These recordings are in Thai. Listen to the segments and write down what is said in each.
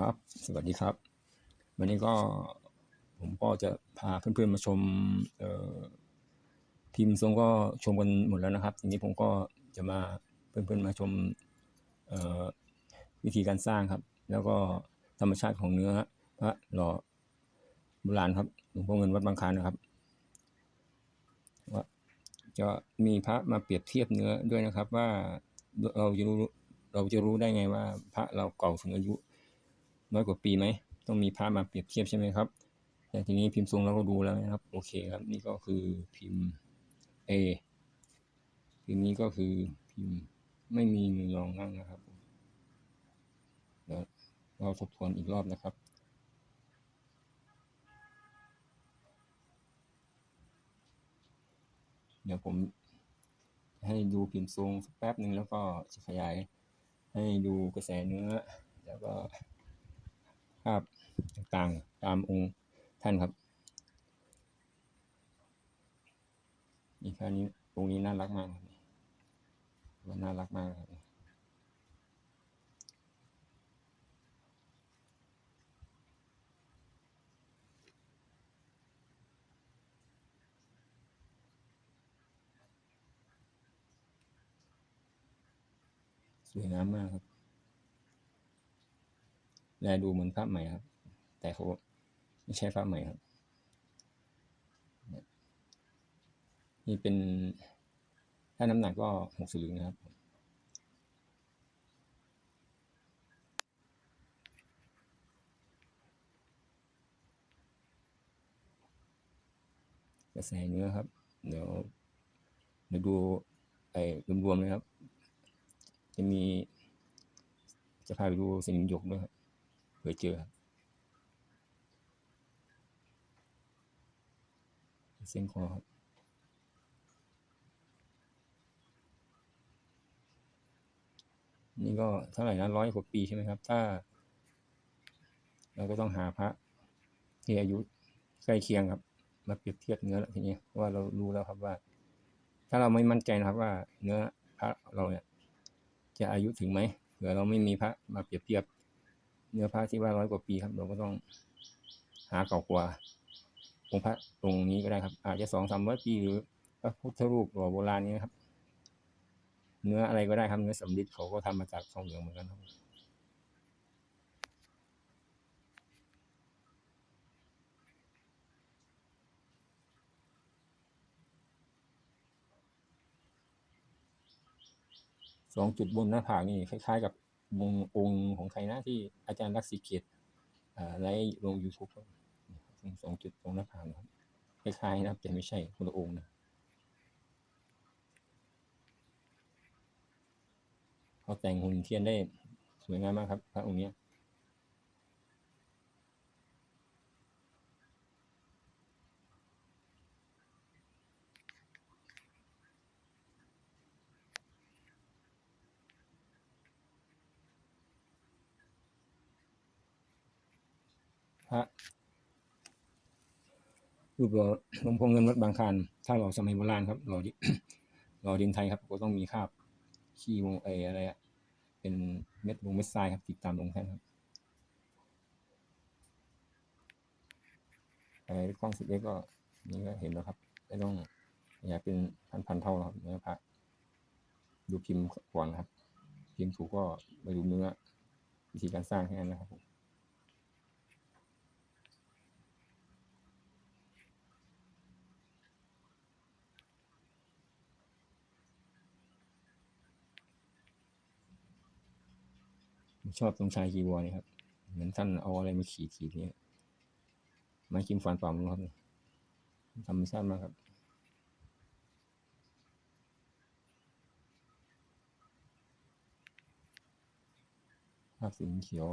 ครับ สวัสดีครับ วันนี้ก็ผมก็จะพาเพื่อนๆมาชมเอ่อพิมทรงก็ชมกันหมดแล้วนะครับทีนี้ผมก็จะมาเพื่อนๆมาชมเอ่อวิธีการสร้างครับ แล้วก็ธรรมชาติของเนื้อพระหล่อโบราณครับหลวงพ่อเงินวัดบางคานนะครับว่าจะมีพระมาเปรียบเทียบเนื้อด้วยนะครับ ว่าเราจะรู้เราจะรู้ได้ไงว่าพระเราเก่าถึงอายุ น้อยกว่าปีไหมต้องมีพระมาเปรียบเทียบใช่ไหมครับ แต่ทีนี้พิมพ์ทรงเราก็ดูแล้วนะครับ โอเคครับ นี่ก็คือพิมพ์ A พิมพ์นี้ก็คือพิมพ์ไม่มีมือรองนั่งนะครับเดี๋ยวเราทบทวนอีกรอบนะครับเดี๋ยวผมให้ดูพิมพ์ทรงแป๊บหนึ่งแล้วก็จะขยายให้ดูกระแสเนื้อ แล้วก็ ภาพต่างๆตามองค์ท่านครับนี่ค่นี้ตรงนี้น่ารักมากครับว่าน่ารักมากครับสวยงามมากครับ แลดูเหมือนภาพใหม่ครับ แต่เขาไม่ใช่ภาพใหม่ครับ นี่เป็น ถ้าน้ำหนักก็หกสลึงนะครับกระแสเนื้อครับ เดี๋ยวเดี๋ยวดูไอ้รวมๆเลยครับ จะมี จะพาไปดูสนิมหยกด้วยครับ เผื่อเจอ เส้นคอครับนี่ก็เท่าไหร่นะร้อยกว่าปีใช่ไหมครับ ถ้า เราก็ต้องหาพระที่อายุใกล้เคียงครับ มาเปรียบเทียบเนื้อแล้วทีนี้ว่าเรารู้แล้วครับว่า ถ้าเราไม่มั่นใจนะครับว่าเนื้อพระเราเนี่ย จะอายุถึงไหมเผื่อเราไม่มีพระมาเปรียบเทียบ เนื้อพระที่ว่าร้อยกว่าปีครับเราก็ต้องหาเก่ากว่าองค์พระตรงนี้ก็ได้ครับ อาจจะสองสามร้อยปีหรือพระพุทธรูปหล่อโบราณนี้นะครับเนื้ออะไรก็ได้ครับเนื้อสำริดเขาก็ทำมาจากทองเหลืองเหมือนกันครับสองจุดบนหน้าผากนี่คล้ายๆกับ วงองค์ของใครนะที่อาจารย์รักษีเกียรติไลฟ์ลงยูทูบสองจุดตรงหน้าผากนะครับคล้ายๆนะครับแต่ไม่ใช่คนละองค์นะเขาแต่งหุ่นเทียนได้สวยงามมากครับพระองค์เนี้ พระรูปหล่อหลวงพ่อเงินวัดบางคานถ้าหล่อสมัยโบราณครับหล่อดิหล่อดินไทยครับ ก็ต้องมีคราบขี้วงไออะไรอะเป็นเม็ดลงเม็ดทรายครับ ติดตามองค์ท่นครับไอ้กล้องสิบเอ็กก็นี่ก็เห็นแล้วครับไม่ต้องอยากเป็นพันพันๆเท่าแล้วครับเนื้อพระดูพิมพ์ก่อนครับ พิมพ์ถูกก็ไปดูเนื้อวิธีการสร้างแค่นั้นนะครับผม ชอบตรงชายจีวรนี่ครับ เหมือนท่านเอาอะไรมาขีดขีดเนี่ยไม้จิ้มฟันปลอมนะครับธรรมชาติมากครับภาพสีเขียว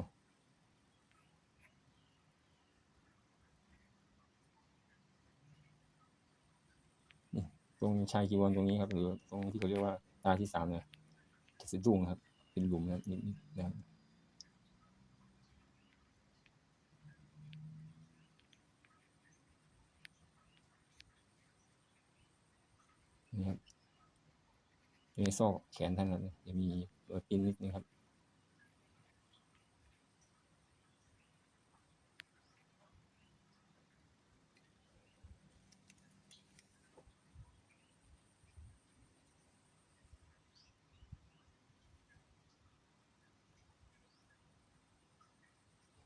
นี่ตรงชายจีวรตรงนี้ครับ หรือตรงที่เขาเรียกว่าตาที่สามเนี่ยจะสะดุ้งครับ เป็นหลุมนะครับนิดๆนะครับู่ในซอกแขนท่านครับจะมีรอยปินนิดนึงครับ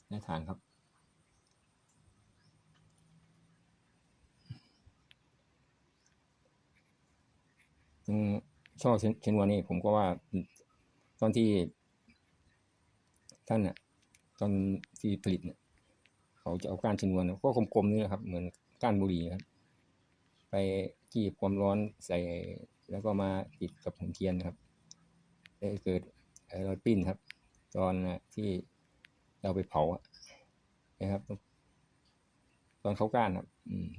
ในฐานครับอืม ช่อเชนเชนวนนี่ผมก็ว่า ตอนที่ ท่านเนี่ยตอนที่ผลิตเนี่ยเขาจะเอาก้านชนวนก็กลมๆนี่แหละครับ เหมือนก้านบุหรี่ครับ ไปจี้ความร้อนใส่ แล้วก็มาติดกับหุ่นเทียนครับได้เกิดรอยปิ้นครับ ตอนที่เราไปเผาอะนะครับ ตอนเขาก้านครับ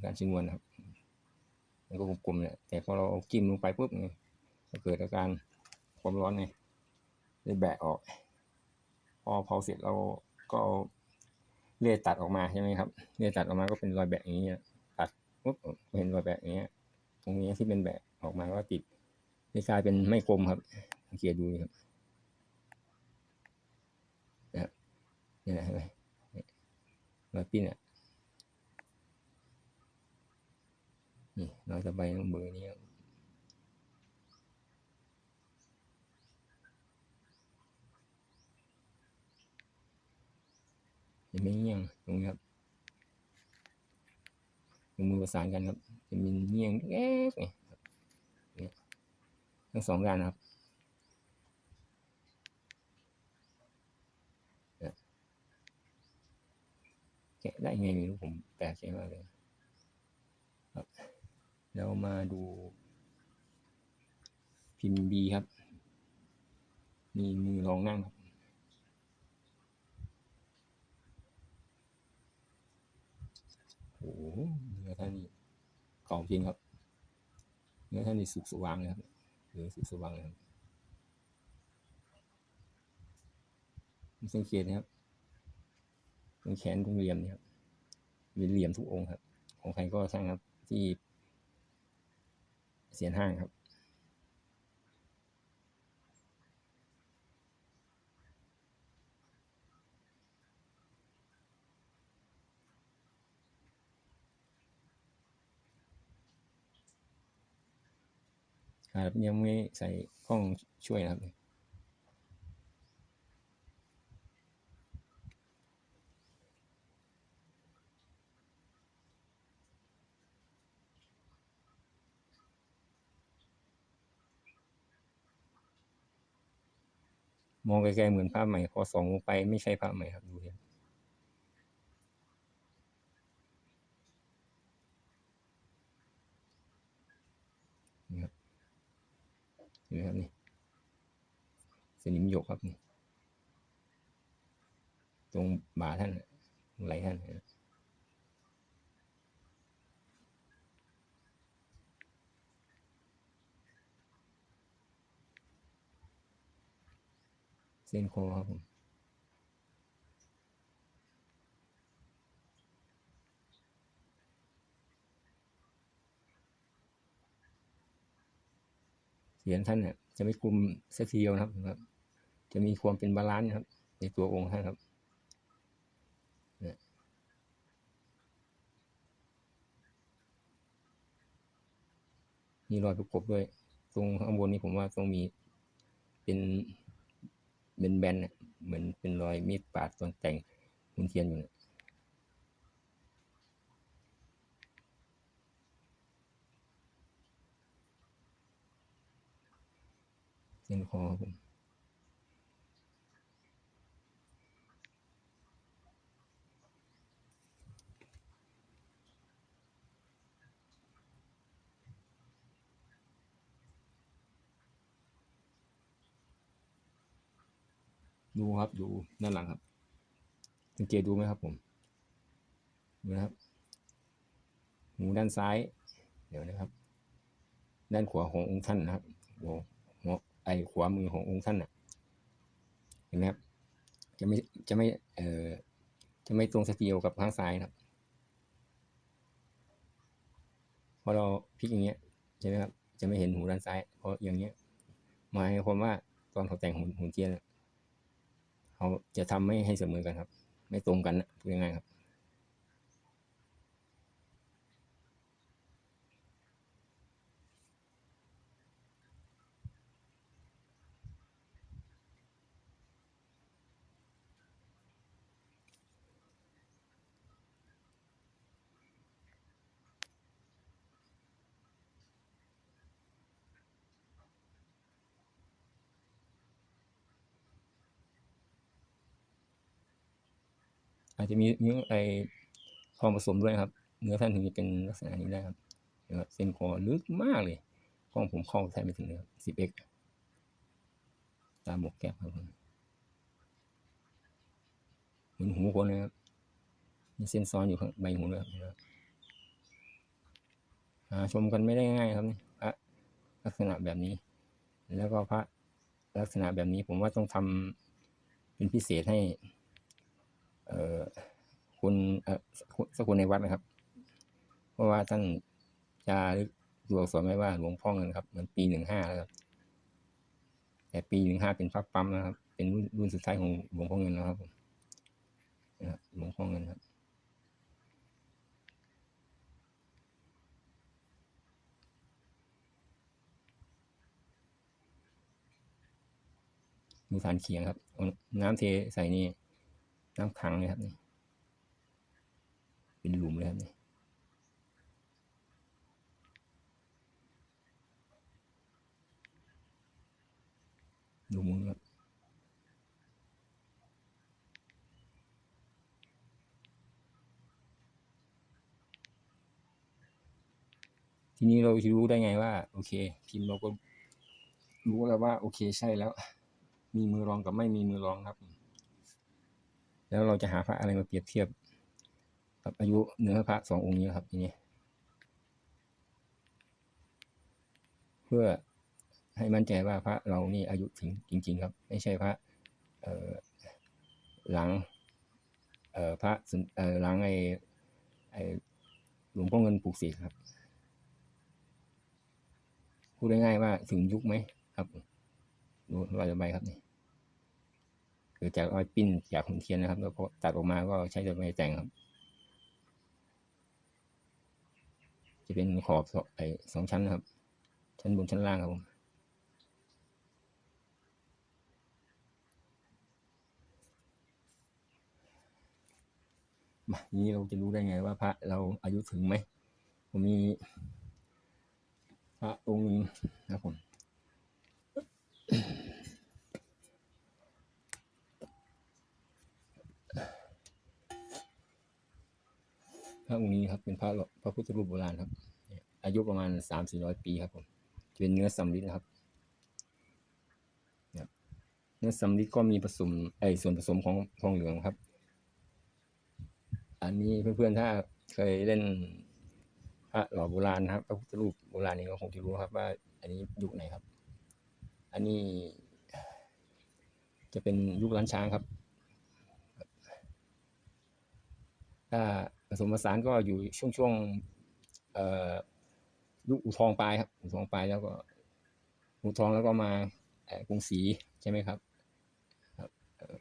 กานชนวนครับ มันก็กลมๆเนี่ยแต่พอเราจิ้มลงไปปุ๊บเนี่ย เกิดอาการความร้อนไงเลยแบะออก พอเผาเสร็จเราก็เลื่อยตัดออกมาใช่ไหมครับเลื่อยตัดออกมาก็เป็นรอยแบะอย่างนี้ตัดปุ๊บเห็นรอยแบะอย่างเงี้ย ตรงนี้ที่เป็นแบะออกมาก็ติดเลยกลายเป็นไม่คมครับสังเกตดูครับนะครับนี่แหละเห็นไหมรอยปิ้นอะนี่เราจะใบเบอร์นี้ครับ เห็นไหมเงี้ยงตรงนี้ครับมือประสานกันครับ จะมีเงี้ยงเอ๊กเนี่ยทั้งสองด้านครับแกะได้ไงไม่รู้ผมแปลกใจมากเลยครับแล้วมาดู พิมพ์บีครับ มีมือรองนั่งครับ อ้โหเนื้อท่านนี่เก่าจริงครับ เนื้อท่านนี่สุกสว่างเลยครับเนื้อสุกสว่างเลยครับสังเกตนะครับตรงแขนตรงเหลี่ยมนี่ครับเป็นเหลี่ยมทุกองค์ครับ ของใครก็ช่างครับที่เสียนห้างครับ ครับยังไม่ใส่กล้องช่วยนะครับมองไกลๆเหมือนภาพใหม่พอส่องลงไปไม่ใช่ภาพใหม่ครับดูเห็นครับเห็น ไหมครับนี่สนิมหยกครับนี่ตรงบ่าท่านไหลท่านนะเส้นคอครับผม เสียงท่านเนี่ยจะไม่คุมสักทีเดียวนะครับครับ จะมีความเป็นบาลานซ์ครับ ในตัวองค์ท่านครับมีรอยประกบด้วย ตรงข้างบนนี้ผมว่าต้องมีเป็นเป็นแบนเนี่ยเหมือนเป็นรอยมีดปาดตอนแต่งหุ่นเทียนอยู่เนี่ย นคอครับผมดูครับดูด้านหลังครับ สังเกตดูไหมครับผมดูนะครับหูด้านซ้าย เดี๋ยวนะครับ ด้านขวาขององค์ท่านนะครับหัวหัว ไอขวามือขององค์ท่านน่ะเห็นไหมครับจะไม่จะไม่เอ่อจะไม่ตรงสเตียวกับข้างซ้ายนะครับพอเราพลิกอย่างเงี้ยใช่ไหมครับจะไม่เห็นหูด้านซ้าย เพราะอย่างเงี้ยหมายความว่าตอนเขาแต่งหุ่นหุ่นเทียนเขาจะทำไม่ให้เสมอกันครับ ไม่ตรงกันนะพูดง่ายๆครับ อาจจะมีเนื้อไอทองผสมด้วยครับ เนื้อท่านถึงจะเป็นลักษณะนี้ได้ครับนะครับเส้นคอลึกมากเลยกล้องผมเข้าแทบไม่ถึงเลยครับ 10x ตามหมวกแก้วครับเหมือนหูคนเลยครับมีเส้นซ้อนอยู่ข้างใบหูด้วยครับหาชมกันไม่ได้ง่ายครับนี่พระลักษณะแบบนี้ แล้วก็พระลักษณะแบบนี้ผมว่าต้องทำเป็นพิเศษให้ เอ่อคุณเอ่อสกุลในวัดนะครับ เพราะว่าท่านจะดูอักษรไว้ว่าหลวงพ่อเงินครับเหมือนปีหนึ่งห้าแล้วครับ แต่ปีหนึ่งห้าเป็นพระปั๊มนะครับ เป็นรุ่นรุ่นสุดท้ายของหลวงพ่อเงินแล้วครับผมนะครับหลวงพ่อเงินครับดูฐานเขียงครับ น้ำเทใส่นี่ น้ำขังเลยครับนี่ เป็นหลุมเลยครับนี่ดูมุนครับทีนี้เราจะรู้ได้ไงว่า โอเค พิมพ์เราก็รู้แล้วว่า โอเคใช่แล้ว มีมือรองกับไม่มีมือรองครับ แล้วเราจะหาพระอะไรมาเปรียบเทียบ กับอายุเนื้อพระสององค์นี้ครับทีนี้เพื่อให้มั่นใจว่าพระเรานี่อายุถึงจริง ๆ ครับ ไม่ใช่พระเออหลังเออพระหลังไอไอหลวงพ่อเงินปลูกเสกครับพูดง่ายๆว่าถึงยุคไหมครับดูรอยใบครับนี่ คือจากรอยปิ้นจากหุ่นเทียนนะครับ แล้วพอตัดออกมาก็ใช้ตัวไม้แต่งครับ จะเป็นขอบสองไอสองชั้นนะครับ ชั้นบนชั้นล่างครับผมมาทีนี้เราจะรู้ได้ไงว่าพระเราอายุถึงไหม ผมมีพระองค์หนึงนะครับผม พระองค์นี้ครับเป็นพระหลวงพระพุทธรูปโบราณครับ อายุประมาณสามสี่ร้อยปีครับผมเป็นเนื้อสำริดนะครับเนื้อสำริดก็มีผสมไอส่วนผสมของทองเหลืองครับ อันนี้เพื่อนๆถ้าเคยเล่นพระหล่อโบราณครับพระพุทธรูปโบราณนี้ก็คงจะรู้ครับว่า อันนี้ยุคไหนครับ อันนี้ จะเป็นยุคล้านช้างครับ ถ้า สมผสานก็อยู่ช่วงช่วงๆเอ่อยุคอู่ทองปลายครับอู่ทองปลายแล้วก็อู่ทองแล้วก็มากรุงศรีใช่ไหมครับครับเอ่อ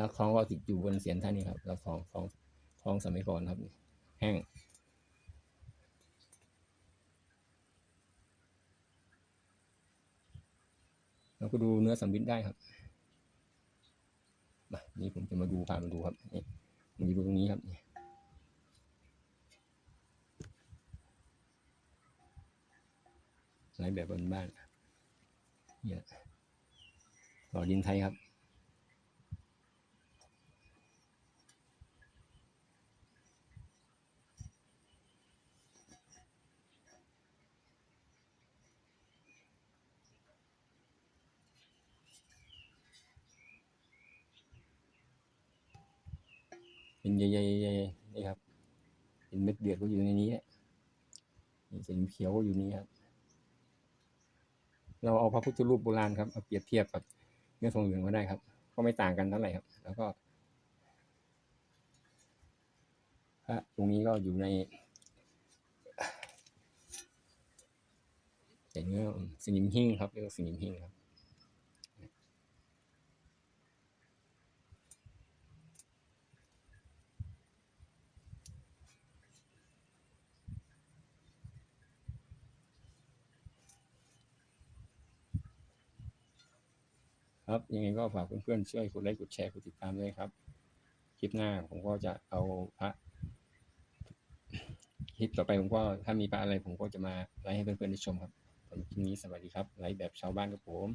ลักทองก็ติดอยู่บนเสียนท่านนี่ครับลักทองทองทองสมัยก่อนครับ แห้งเราก็ดูเนื้อสำลิดได้ครับมานี่ผมจะมาดูพามาดูครับนี่มันอยู่ตรงนี้ครับนี่ ลายแบบบ้านๆเนี่ยต่อดินไทยครับเป็นใหญ่ๆๆนี่ครับ เป็นเม็ดเดือดก็อยู่ในนี้นี่เป็นเขียวก็อยู่นี้ครับ เราเอาพระพุทธรูปโบราณครับเอาเปรียบเทียบกับเนื้อทองเหลืองก็ได้ครับ ก็ไม่ต่างกันเท่าไหร่ครับ แล้วก็พระตรงนี้ก็อยู่ในแต่เนื้อสนิมหิ้งครับเรียกว่าสนิมหิ้งครับ ครับยังไงก็ฝากเพื่อนๆช่วยกดไลค์กดแชร์กดติดตามด้วยครับ คลิปหน้าผมก็จะเอาพระคลิปต่อไปผมก็ถ้ามีพระอะไรผมก็จะมาไลฟ์ให้เพื่อนๆได้ชมครับผมคลิปนี้สวัสดีครับไลฟ์แบบชาวบ้านครับผม